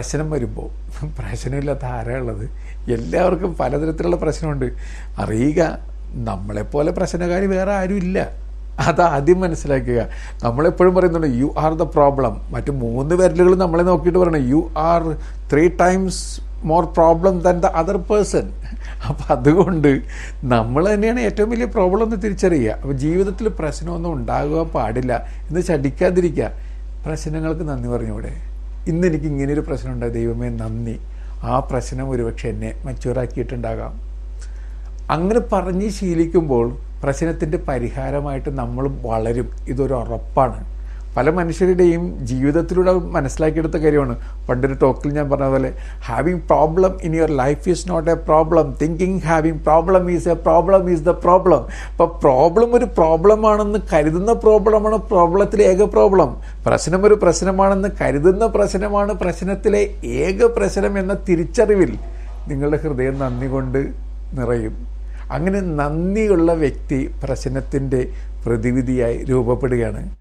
പ്രശ്നം വരുമ്പോൾ പ്രശ്നമില്ലാത്ത ആരാ ഉള്ളത്? എല്ലാവർക്കും പലതരത്തിലുള്ള പ്രശ്നമുണ്ട്. അറിയുക നമ്മളെപ്പോലെ പ്രശ്നകാരി വേറെ ആരുമില്ല. ഇല്ല അത് ആദ്യം മനസ്സിലാക്കുക. നമ്മളെപ്പോഴും പറയുന്നുണ്ട് യു ആർ ദ പ്രോബ്ലം മറ്റു മൂന്ന് വിരലുകൾ നമ്മളെ നോക്കിയിട്ട് പറയണം. You are three times more problem than the other person അപ്പം അതുകൊണ്ട് നമ്മൾ തന്നെയാണ് ഏറ്റവും വലിയ പ്രോബ്ലം എന്ന് തിരിച്ചറിയുക. അപ്പോൾ ജീവിതത്തിൽ പ്രശ്നമൊന്നും ഉണ്ടാകുക പാടില്ല എന്ന് ചടിക്കാതിരിക്കുക പ്രശ്നങ്ങൾക്ക് നന്ദി പറഞ്ഞൂടെ ഇന്ന് എനിക്ക് ഇങ്ങനെയൊരു പ്രശ്നം ഉണ്ടായി. ദൈവമേ നന്ദി. ആ പ്രശ്നം ഒരുപക്ഷെ എന്നെ മച്ചുവറാക്കിയിട്ടുണ്ടാകാം അങ്ങനെ പറഞ്ഞ് ശീലിക്കുമ്പോൾ പ്രശ്നത്തിന്റെ പരിഹാരമായിട്ട് നമ്മൾ വളരും. ഇതൊരു ഉറപ്പാണ്. പല മനുഷ്യരുടെയും ജീവിതത്തിലൂടെ മനസ്സിലാക്കിയെടുത്ത കാര്യമാണ്. പണ്ടൊരു ടോക്കിൽ ഞാൻ പറഞ്ഞ പോലെ having problem in your life is not a problem thinking having problem is a problem is the problem അപ്പോൾ പ്രോബ്ലം ഒരു പ്രോബ്ലമാണെന്ന് കരുതുന്ന പ്രോബ്ലമാണ് പ്രോബ്ലത്തിലെ ഏക പ്രോബ്ലം പ്രശ്നം ഒരു പ്രശ്നമാണെന്ന് കരുതുന്ന പ്രശ്നമാണ് പ്രശ്നത്തിലെ ഏക പ്രശ്നം എന്ന തിരിച്ചറിവിൽ നിങ്ങളുടെ ഹൃദയം നന്ദി കൊണ്ട് നിറയും. അങ്ങനെ നന്ദിയുള്ള വ്യക്തി പ്രശ്നത്തിന്റെ പ്രതിവിധിയായി രൂപപ്പെടുകയാണ്.